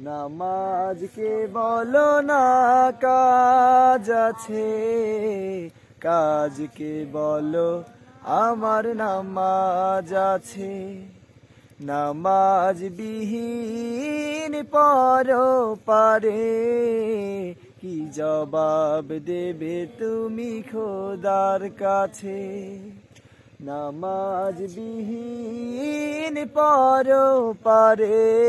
নামাজকে বলো না কাজ আছে। কাজকে বলো, আমার নামাজ আছে। নামাজ বিহীন পর পারে। কি জবাব দেবে তুমি খোদার কাছে? নামাজ বিহীন পর পারে।